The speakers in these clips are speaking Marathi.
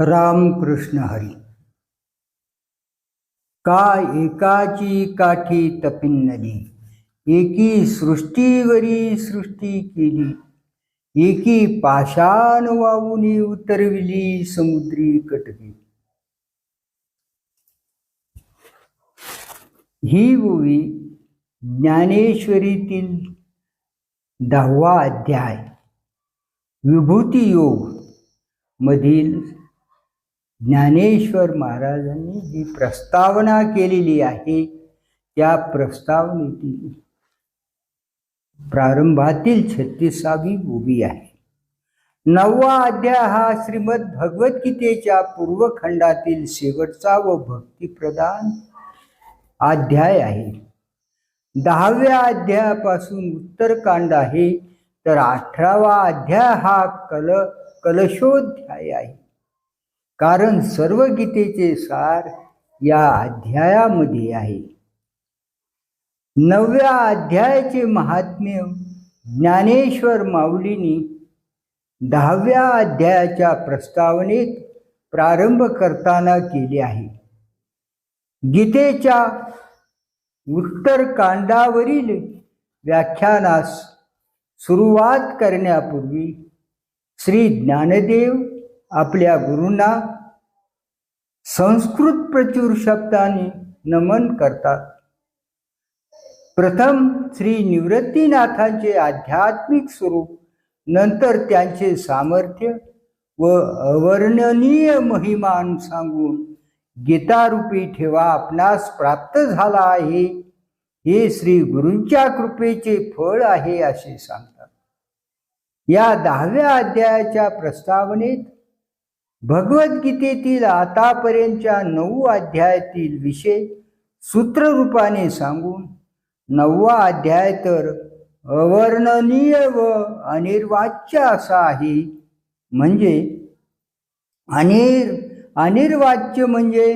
रामकृष्ण हरी. का एकाची काठी तपिन्नली एकी सृष्टीवरी सृष्टी केली. एकी पाषाण वाहून उतरविली समुद्री कटकी. ही ओवी ज्ञानेश्वरीतील दहावा अध्याय. विभूती योग मधील ज्ञानेश्वर महाराजांनी जी प्रस्तावना केलेली आहे त्या प्रस्तावनेतील प्रारंभातील छत्तीसावी उभी आहे. नववा अध्याय हा श्रीमद भगवद्गीतेच्या पूर्वखंडातील शेवटचा व भक्तिप्रधान अध्याय आहे. दहाव्या अध्यायापासून उत्तरकांड आहे तर अठरावा अध्याय हा कल कलशोध्याय आहे. कारण सर्व गीतेचे सार या अध्यायामध्ये आहे. नवव्या अध्यायाचे महात्म्य ज्ञानेश्वर माऊलींनी दहाव्या अध्यायाच्या प्रस्तावनेत प्रारंभ करताना केले आहे. गीतेच्या उत्तरकांडावरील व्याख्यानास सुरुवात करण्यापूर्वी श्री ज्ञानदेव आपल्या गुरूंना संस्कृत प्रचूर शब्दाने नमन करतात. प्रथम श्री निवृत्तीनाथांचे आध्यात्मिक स्वरूप नंतर त्यांचे सामर्थ्य व अवर्णनीय महिमान सांगून गीतारूपी ठेवा आपणास प्राप्त झाला आहे. हे श्री गुरूंच्या कृपेचे फळ आहे असे सांगतात. या दहाव्या अध्यायाच्या प्रस्तावनेत भगवद्गीतेतील आतापर्यंतच्या नऊ अध्यायातील विषय सूत्ररूपाने सांगून नववा अध्याय तर अवर्णनीय व अनिर्वाच्य असा आहे. म्हणजे अनिर अनिर्वाच्य म्हणजे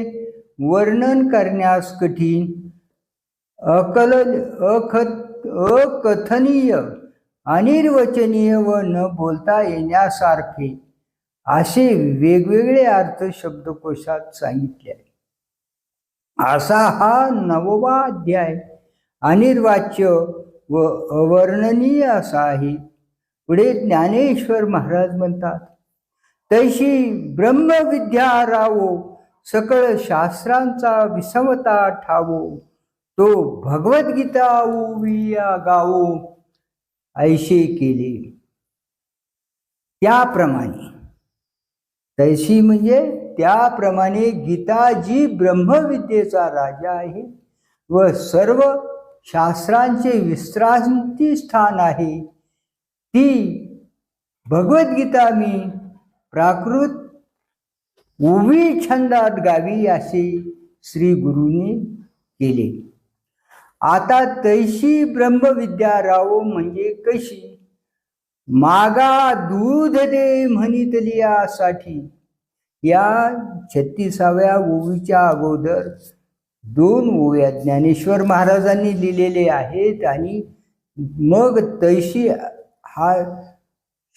वर्णन करण्यास कठीण अकल अखत अकथनीय अनिर्वचनीय व न बोलता येण्यासारखे. असे वेगवेगळे अर्थ शब्दकोशात सांगितले आहे. असा हा नववा अध्याय अनिर्वाच्य व अवर्णनीय असा आहे. पुढे ज्ञानेश्वर महाराज म्हणतात तैशी ब्रह्मविद्या रावो सकळ शास्त्रांचा विषमता ठावो तो भगवद्गीता उविया गावो ऐशे केले. त्याप्रमाणे तैशी म्हणजे त्याप्रमाणे गीता जी ब्रह्मविद्येचा राजा आहे व सर्व शास्त्रांचे विश्रांती स्थान आहे ती भगवद्गीता मी प्राकृत उभी छंदात गावी असे श्री गुरुने केले. आता तैशी ब्रह्मविद्या राहो म्हणजे कशी? मागा दूध दे म्हणितली यासाठी या छत्तीसाव्या ओवीच्या अगोदर दोन ओव्या ज्ञानेश्वर महाराजांनी लिहिलेले आहेत आणि मग तैशी हा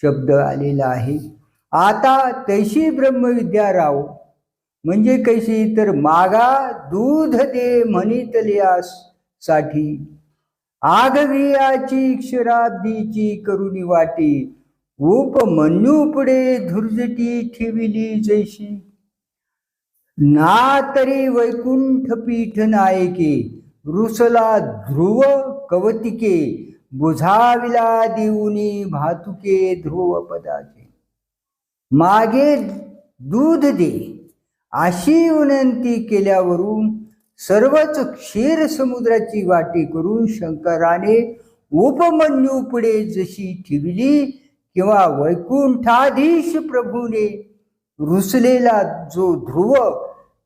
शब्द आलेला आहे. आता तैशी ब्रह्मविद्या राव म्हणजे कशी तर मागा दूध दे म्हणितल्यास साठी आगवियाची क्षराब्दीची करुणी वाटी. उपमन्यू पुढे धुर्जटी ठेविली जैशी. ना तरी वैकुंठ पीठ नायके रुसला ध्रुव कवतिके बुझाविला देऊनी भातुके ध्रुव पदाचे मागे दूध दे अशी विनंती केल्यावरून सर्वच क्षीर समुद्राची वाटी करून शंकराने उपमन्यू पुढे जशी ठेवली किंवा वैकुंठाधीश प्रभूने रुसलेला जो ध्रुव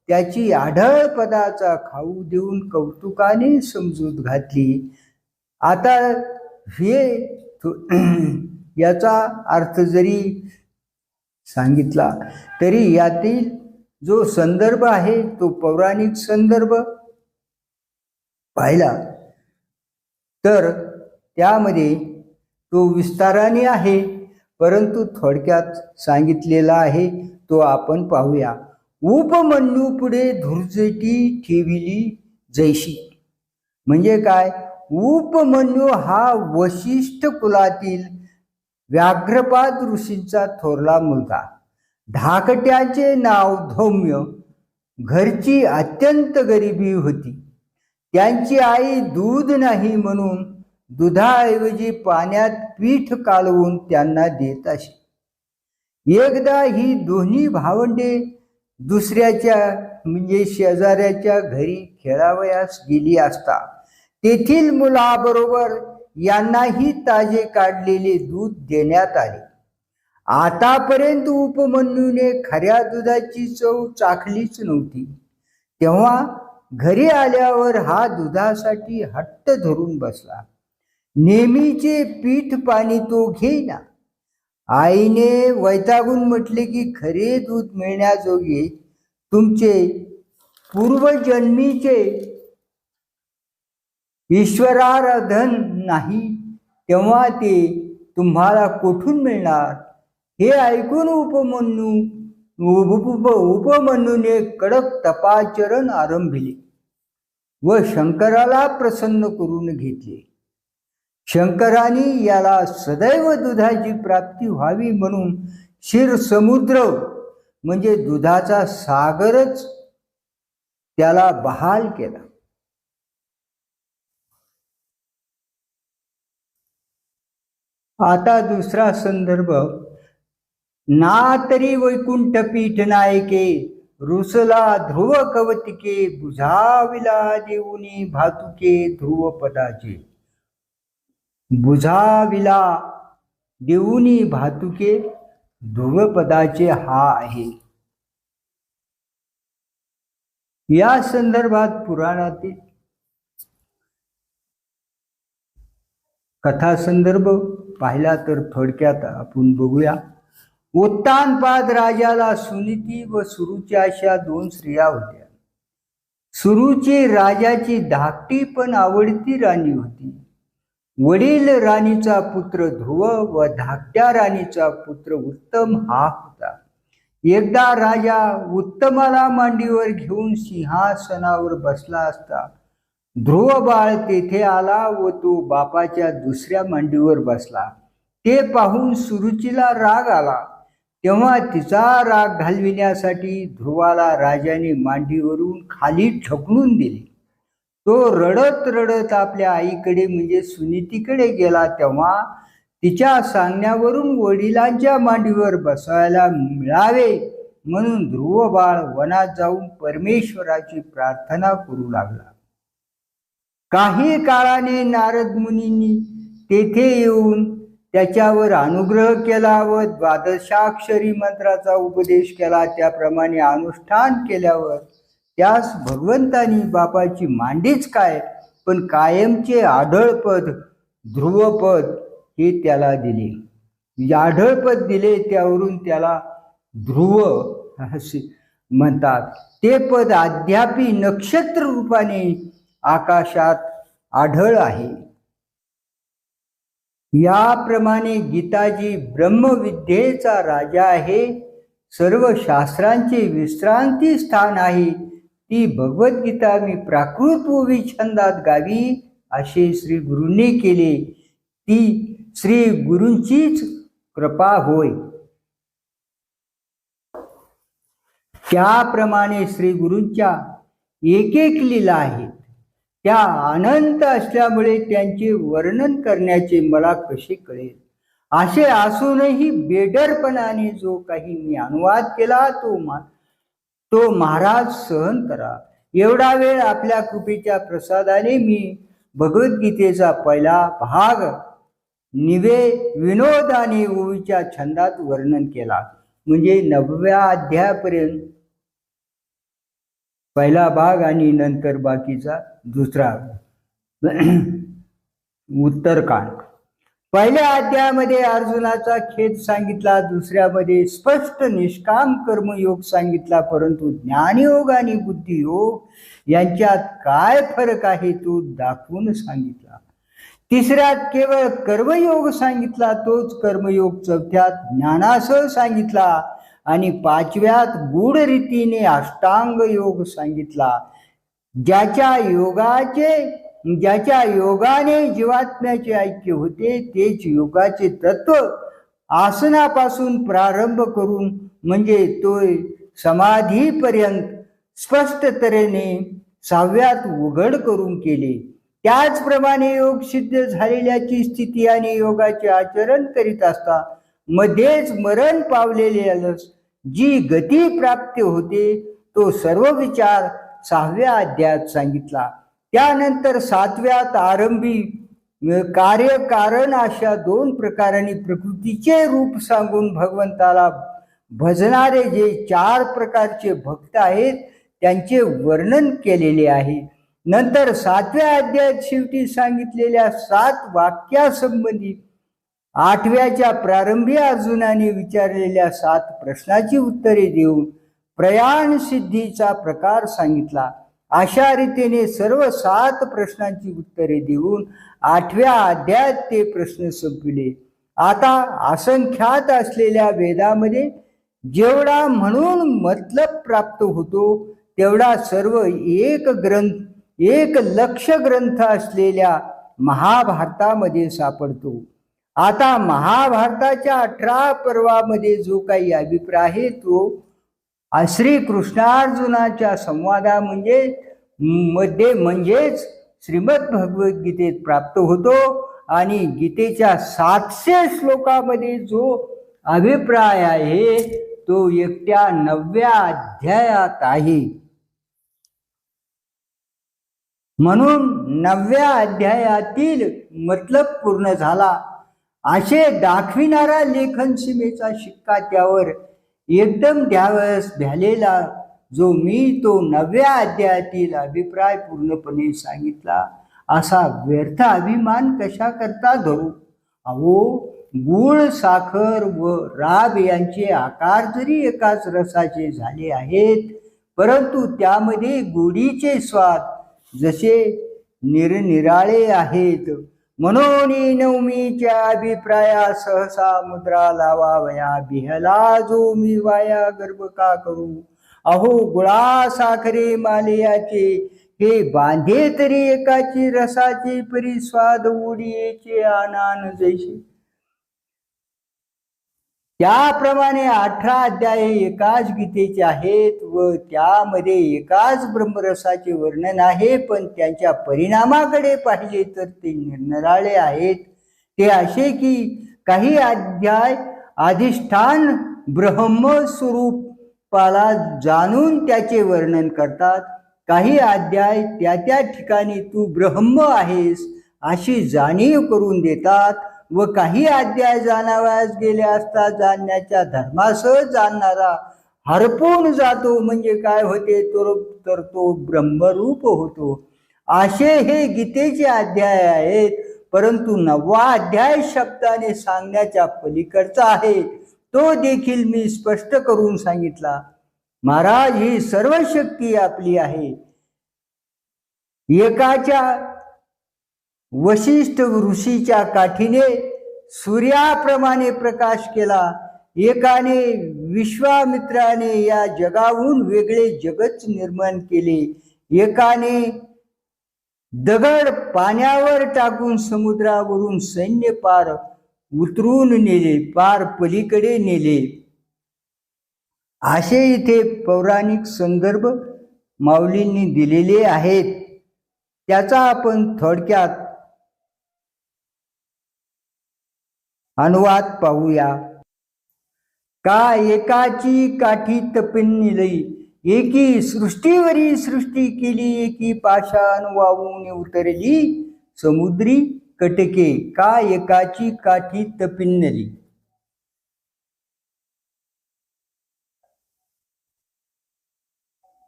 त्याची आढळ पदाचा खाऊ देऊन कौतुकाने समजूत घातली. आता हे याचा अर्थ जरी सांगितला तरी यातील जो संदर्भ आहे तो पौराणिक संदर्भ पाहिला तर त्यामध्ये तो विस्ताराने आहे परंतु थोडक्यात सांगितलेला आहे तो आपण पाहूया. उपमन्यू पुढे धुर्जटी ठेविली जैशी. म्हणजे काय? उपमन्यू हा वशिष्ठ कुलातील व्याघ्रपाद ऋषींचा थोरला मुलगा. धाकट्याचे नाव धौम्य घरची अत्यंत गरिबी होती. त्यांची आई दूध नाही म्हणून दुधाऐवजी पाण्यात पीठ कालवून त्यांना देत असे. एकदा ही दोन्ही भावंडे दुसऱ्याच्या म्हणजे शेजाऱ्याच्या घरी खेळावयास गेली असता तेथील मुलाबरोबर यांनाही ताजे काढलेले दूध देण्यात आले. आतापर्यंत उपमन्यूने खऱ्या दुधाची चव चाखलीच नव्हती. तेव्हा घरी आल्यावर हा दुधासाठी हट्ट धरून बसला. नेहमीचे पीठ पाणी तो घेईना. आईने वैतागून म्हटले की खरे दूध मिळण्याजोगे तुमचे पूर्वजन्मीचे ईश्वराराधन नाही तेव्हा ते तुम्हाला कुठून मिळणार? हे ऐकून उपमन्यू उप उप- उपमन्यूने कडक तपाचरण आरंभिले व शंकराला प्रसन्न करून घेतले. शंकराने याला सदैव दुधाची प्राप्ती व्हावी म्हणून शिर समुद्र म्हणजे दुधाचा सागरच त्याला बहाल केला. आता दुसरा संदर्भ ना तरी वैकुंठ पीठ नायके रुसला ध्रुव कवतिके बुझाविला देऊनी भातुके ध्रुव पदाचे. बुझाविला देऊनी भातुके ध्रुवपदाचे हा आहे. या संदर्भात पुराणातील कथा संदर्भ पाहिला तर थोडक्यात आपण बघूया. उत्तानपाद राजाला सुनीती व सुरुची अशा दोन स्त्रिया होत्या. सुरुची राजाची धाकटी पण आवडती राणी होती. वडील राणीचा पुत्र ध्रुव व धाकट्या राणीचा पुत्र उत्तम हा होता. एकदा राजा उत्तमाला मांडीवर घेऊन सिंहासनावर बसला असता ध्रुव बाळ तेथे आला व तो बापाच्या दुसऱ्या मांडीवर बसला. ते पाहून सुरुचीला राग आला. तेव्हा तिचा राग घालविण्यासाठी ध्रुवाला राजाने मांडीवरून खाली ढकलून दिले. तो रडत रडत आपल्या आईकडे म्हणजे सुनीतीकडे गेला तेव्हा तिच्या सांगण्यावरून वडिलांच्या मांडीवर बसायला मिळावे म्हणून ध्रुव बाळ वनात जाऊन परमेश्वराची प्रार्थना करू लागला. काही काळाने नारद मुनींनी तेथे येऊन त्याच्यावर अनुग्रह केला व द्वादशाक्षरी मंत्राचा उपदेश केला. त्याप्रमाणे अनुष्ठान केल्यावर त्यास भगवंतानी बापाची मांडीच काय? पण कायमचे आढळपद ध्रुवपद हे त्याला दिले. म्हणजे आढळपद दिले त्यावरून त्याला ध्रुव असे म्हणतात. ते पद अद्यापी नक्षत्र रूपाने आकाशात आढळ आहे. याप्रमाणे गीताजी ब्रह्मविद्येचा राजा आहे. सर्व शास्त्रांचे विश्रांती स्थान आहे. ती भगवद्गीता मी प्राकृत व विछंदात गावी असे श्री गुरूंनी केले. ती श्री गुरूंचीच कृपा होय. त्याप्रमाणे श्री गुरूंच्या एक एक लीला आहेत. त्या अनंत असल्यामुळे त्यांचे वर्णन करण्याचे मला कसे कळेल? असे असूनही बेडरपणाने जो काही मी अनुवाद केला तो मा तो महाराज सहन करा. एवढा वेळ आपल्या कृपेच्या प्रसादाने मी भगवद्गीतेचा पहिला भाग निवे आणि ओवीच्या छंदात वर्णन केला. म्हणजे नवव्या अध्यायापर्यंत पहिला भाग आणि नंतर बाकीचा दुसरा उत्तरकांड पहिल्या अध्यायामध्ये अर्जुनाचा खेद सांगितला दुसऱ्यामध्ये स्पष्ट निष्काम कर्मयोग सांगितला परंतु ज्ञानयोग आणि बुद्धियोग यांच्यात काय फरक आहे तो दाखवून सांगितला. तिसऱ्यात केवळ कर्मयोग सांगितला तोच कर्मयोग चौथ्यात ज्ञानासह सांगितला. आणि पाचव्यात गूढ रीतीने अष्टांग योग सांगितला. ज्याच्या योगाचे ज्याच्या योगाने जीवात्म्याचे ऐक्य होते तेच योगाचे तत्व आसनापासून प्रारंभ करून म्हणजे तो समाधीपर्यंत स्पष्ट तऱ्हेने सहाव्यात उघड करून केले. त्याचप्रमाणे योग सिद्ध झालेल्याची स्थिती आणि योगाचे आचरण करीत असता मध्येच मरण पावलेले जी गती प्राप्त होते तो सर्व विचार सहाव्या अध्यायात सांगितला. त्यानंतर सातव्यात आरंभी कार्य कारण अशा दोन प्रकारांनी प्रकृतीचे रूप सांगून भगवंताला भजणारे जे चार प्रकारचे भक्त आहेत त्यांचे वर्णन केलेले आहे. नंतर सातव्या अध्यायात शेवटी सांगितलेल्या सात वाक्यासंबंधी आठव्याच्या प्रारंभी अर्जुनाने विचारलेल्या सात प्रश्नाची उत्तरे देऊन प्रयाण सिद्धीचा प्रकार सांगितला. अशा रीतीने सर्व सात प्रश्नांची उत्तरे देऊन आठव्या अध्यायात ते प्रश्न संपविले. आता असंख्यात असलेल्या वेदामध्ये जेवढा म्हणून मतलब प्राप्त होतो तेवढा सर्व एक ग्रंथ एक लक्ष ग्रंथ असलेल्या महाभारतामध्ये सापडतो. आता महाभारताच्या अठरा पर्वामध्ये जो काही अभिप्राय आहे तो श्री कृष्णार्जुनाच्या संवादा म्हणजे मध्ये म्हणजेच श्रीमद भगवद्गीतेत प्राप्त होतो आणि गीतेच्या सातशे श्लोकामध्ये जो अभिप्राय आहे तो एकट्या नवव्या अध्यायात आहे. म्हणून नवव्या अध्यायातील मतलब पूर्ण झाला. असे दाखविणारा लेखन सीमेचा शिक्का त्यावर एकदम द्यावस झालेला जो मी तो नव्या अध्यायातील अभिप्राय पूर्णपणे सांगितला. असा व्यर्थ अभिमान कशा करता धरू? अहो गुळ साखर व राब यांचे आकार जरी एकाच रसाचे झाले आहेत परंतु त्यामध्ये गोडीचे स्वाद जसे निरनिराळे आहेत. म्हणून नवमीच्या अभिप्राया सहसा मुद्रा लावावया. बिहला जो मी वाया गर्भ का करू? अहो गुळा साखरे मालियाचे हे बांधे तरी एकाची रसाचे परी स्वाद उडीचे आनान जैसे. त्याप्रमाणे अठरा अध्याय एकाच गीतेचे आहेत व त्यामध्ये एकाच ब्रह्मरसाचे वर्णन आहे पण त्यांच्या परिणामाकडे पाहिले तर ते निरनिराळे आहेत. ते असे की काही अध्याय अधिष्ठान ब्रह्मस्वरूपाला जाणून त्याचे वर्णन करतात. काही अध्याय त्या त्या ठिकाणी तू ब्रह्म आहेस अशी जाणीव करून देतात. व काही अध्याय जाणाव्यास गेले असता जाणण्याच्या धर्मासह जाणणारा हरपून जातो. म्हणजे काय होते? तर तो ब्रह्मरूप होतो. असे हे गीतेचे अध्याय आहेत. परंतु नववा अध्याय शब्दाने सांगण्याच्या पलीकडचा आहे. तो देखील मी स्पष्ट करून सांगितला. महाराज ही सर्व शक्ती आपली आहे. एकाच्या वशिष्ठ ऋषीच्या काठीने सूर्याप्रमाणे प्रकाश केला. एकाने विश्वामित्राने या जगाहून वेगळे जगच निर्माण केले. एकाने दगड पाण्यावर टाकून समुद्रावरून सैन्य पार उतरून नेले पार पलीकडे नेले. असे इथे पौराणिक संदर्भ माऊलींनी दिलेले आहेत. त्याचा आपण थोडक्यात अनुवाद पाहूया. का एकाची काठी तपिन्निलई एकी सृष्टीवरी सृष्टी केली एकी पाषाण वाहून उतरली. समुद्री कटके का एकाची काठी तपिन्नली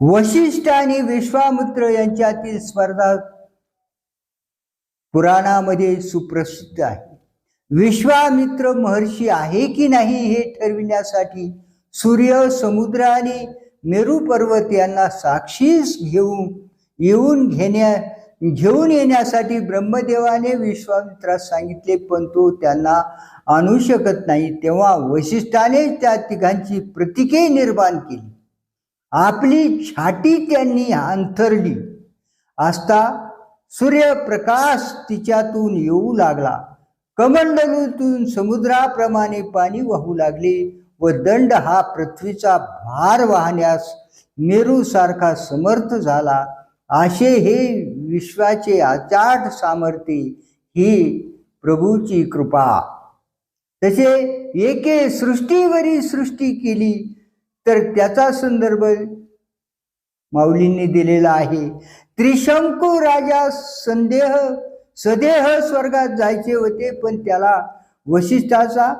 वशिष्ठ आणि विश्वामित्र यांच्यातील स्पर्धा पुराणामध्ये सुप्रसिद्ध आहे. विश्वामित्र महर्षी आहे की नाही हे ठरविण्यासाठी सूर्य समुद्र आणि मेरू पर्वत यांना साक्षीस घेऊन येऊन घेण्या घेऊन येण्यासाठी ब्रह्मदेवाने विश्वामित्रास सांगितले पण तो त्यांना आणू शकत नाही. तेव्हा वशिष्ठाने त्या तिघांची प्रतीके निर्माण केली. आपली छाटी त्यांनी अंथरली. असता सूर्यप्रकाश तिच्यातून येऊ लागला. कमंडलूतून समुद्राप्रमाणे पाणी वाहू लागले व दंड हा पृथ्वीचा भार वाहण्यास मेरूसारखा समर्थ झाला. असे हे विश्वाचे आचाट सामर्थ्य ही प्रभूची कृपा. तसे एके सृष्टीवरी सृष्टी केली तर त्याचा संदर्भ माऊलींनी दिलेला आहे. त्रिशंकू राजा संदेह सदेह स्वर्गात जायचे होते पण त्याला वशिष्ठाचा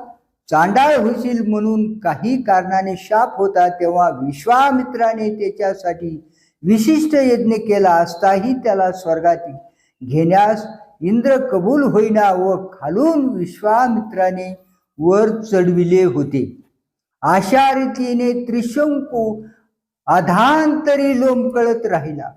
चांडाळ होशील म्हणून काही कारणाने शाप होता तेव्हा विश्वामित्राने त्याच्यासाठी विशिष्ट यज्ञ केला असताही त्याला स्वर्गात घेण्यास इंद्र कबूल होईना व खालून विश्वामित्राने वर चढविले होते. अशा रीतीने त्रिशंकू अधांतरी लोंबकळत राहिला.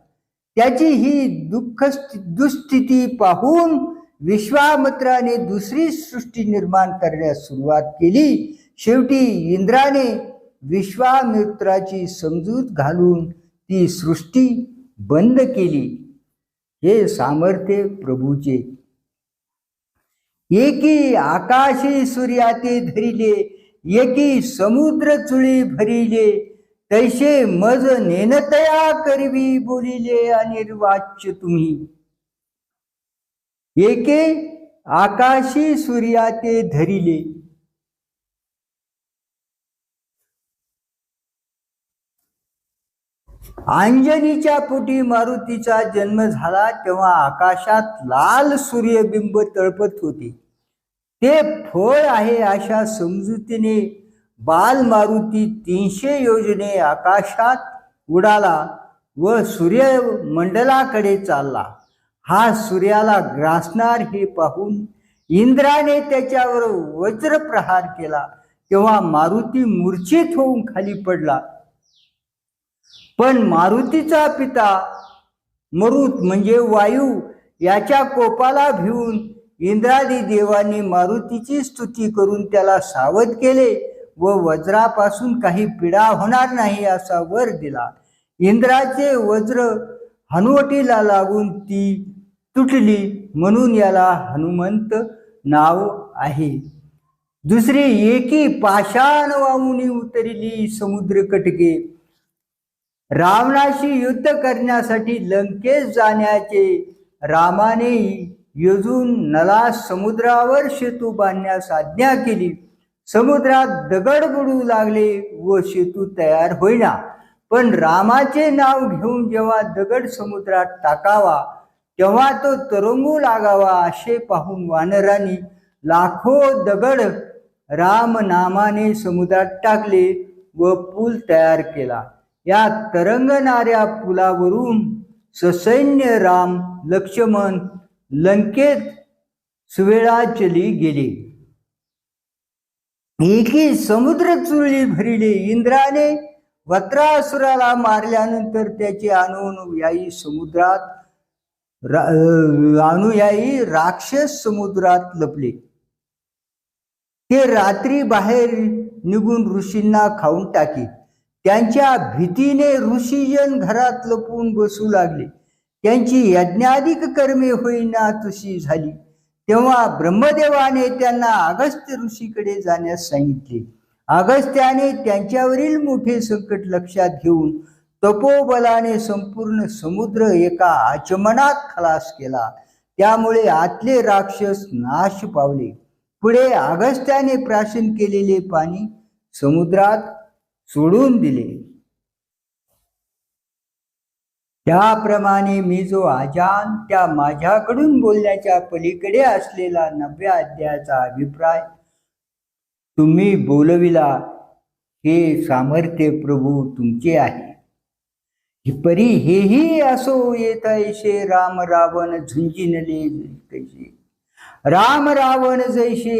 त्याची ही दुःख दुःस्थिती पाहून विश्वामित्राने दुसरी सृष्टी निर्माण करण्यास सुरुवात केली. शेवटी इंद्राने विश्वामित्राची समजूत घालून ती सृष्टी बंद केली. हे सामर्थ्य प्रभूचे. एकी आकाशी सूर्याते धरिले एकी समुद्र चुळी भरिले तैसे मज नेनतया करवी बोलिले अनिर्वाच्य तुम्ही. एके आकाशी सूर्याते धरिले. अंजनीच्या पोटी मारुतीचा जन्म झाला तेव्हा आकाशात लाल सूर्यबिंब तळपत होते. ते फळ आहे अशा समजुतीने बाल मारुती तीनशे योजने आकाशात उडाला व सूर्यमंडलाकडे चालला. हा सूर्याला ग्रासणार हे पाहून इंद्राने त्याच्यावर वज्रप्रहार केला. तेव्हा मारुती मूर्छित होऊन खाली पडला. पण मारुतीचा पिता मरुत म्हणजे वायू याच्या कोपाला भिवून इंद्रादी देवांनी मारुतीची स्तुती करून त्याला सावध केले. व वज्रापासून काही पिडा होणार नाही असा वर दिला. इंद्राचे वज्र हनुवटीला लागून ती तुटली म्हणून याला हनुमंत नाव आहे. दुसरी एकी पाषाण वाहुनी उतरली समुद्र कटके रावणाशी युद्ध करण्यासाठी लंकेस जाण्याचे रामाने योजून नला समुद्रावर सेतू बांधण्यास आज्ञा केली. समुद्रात दगड बुडू लागले व सेतू तयार होईना. पण रामाचे नाव घेऊन जेव्हा दगड समुद्रात टाकावा तेव्हा तो तरंगू लागावा असे पाहून वानरांनी लाखो दगड राम नामाने समुद्रात टाकले व पूल तयार केला. या तरंगणाऱ्या पुलावरून ससैन्य राम लक्ष्मण लंकेत सुवेळाचली गेली. एकी समुद्र चुरळी भरिले इंद्राने वत्रासुराला मारल्यानंतर त्याचे अनुयायी समुद्रात अनुयायी राक्षस समुद्रात लपले. ते रात्री बाहेर निघून ऋषींना खाऊन टाकी. त्यांच्या भीतीने ऋषीजन घरात लपून बसू लागले. त्यांची यज्ञाधिक कर्मे होईना तशी झाली. तेव्हा ब्रह्मदेवाने त्यांना अगस्त्य ऋषीकडे जाण्यास सांगितले. अगस्त्याने त्यांच्यावरील मोठे संकट लक्षात घेऊन तपोबलाने संपूर्ण समुद्र एका आचमनात खलास केला. त्यामुळे आतले राक्षस नाश पावले. पुढे अगस्त्याने प्राशन केलेले पाणी समुद्रात सोडून दिले. त्याप्रमाणे मी जो आजान त्या माझ्याकडून बोलण्याच्या पलीकडे असलेला नव्या अध्यायाचा अभिप्राय तुम्ही बोलविला हे सामर्थ्य प्रभू तुमचे आहे. परी हेही असो येत ऐसे राम रावण झुंजिनले कैसे राम रावण जैसे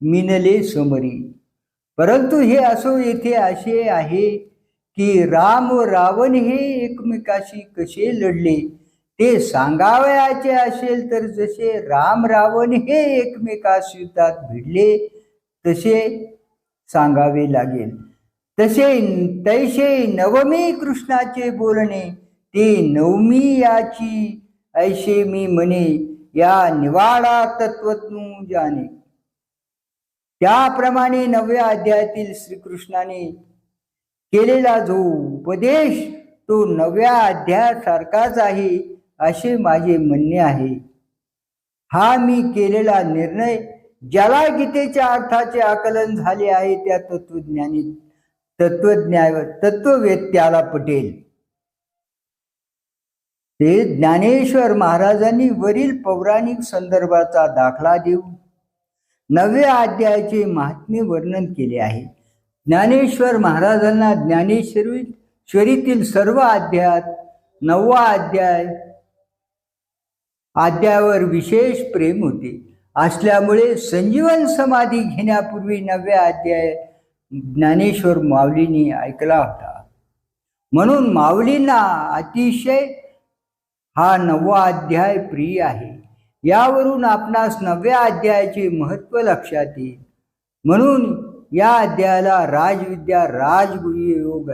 मिनले समरी. परंतु हे असो येथे असे आहे की राम व रावण हे एकमेकाशी कसे लढले? ते सांगावयाचे असेल तर जसे राम रावण हे एकमेकास युद्धात भिडले तसे सांगावे लागेल. तसे तैसे नवमी कृष्णाचे बोलणे ते नवमी याची ऐशे मी म्हणे या निवाडा तत्वतू जाणे. त्याप्रमाणे नवव्या अध्यायातील श्रीकृष्णाने केलेला जो उपदेश तो नव्या अध्यायासारखाच आहे असे माझे म्हणणे आहे. हा मी केलेला निर्णय ज्याला गीतेच्या अर्थाचे आकलन झाले आहे त्या तत्वज्ञानी तत्वज्ञा तत्ववेत्याला पटेल. ते ज्ञानेश्वर महाराजांनी वरील पौराणिक संदर्भाचा दाखला देऊन नव्या अध्यायाचे महात्म्य वर्णन केले आहे. ज्ञानेश्वर महाराजांना ज्ञानेश्वरी श्वरीतील सर्व अध्यायात नववा अध्याय अध्यायावर विशेष प्रेम होते. असल्यामुळे संजीवन समाधी घेण्यापूर्वी नवव्या अध्याय ज्ञानेश्वर माऊलींनी ऐकला होता. म्हणून माऊलींना अतिशय हा नववा अध्याय प्रिय आहे. यावरून आपणास नवव्या अध्यायाचे महत्त्व लक्षात येईल. म्हणून या अध्यायाला राजविद्या राजगुह्य योग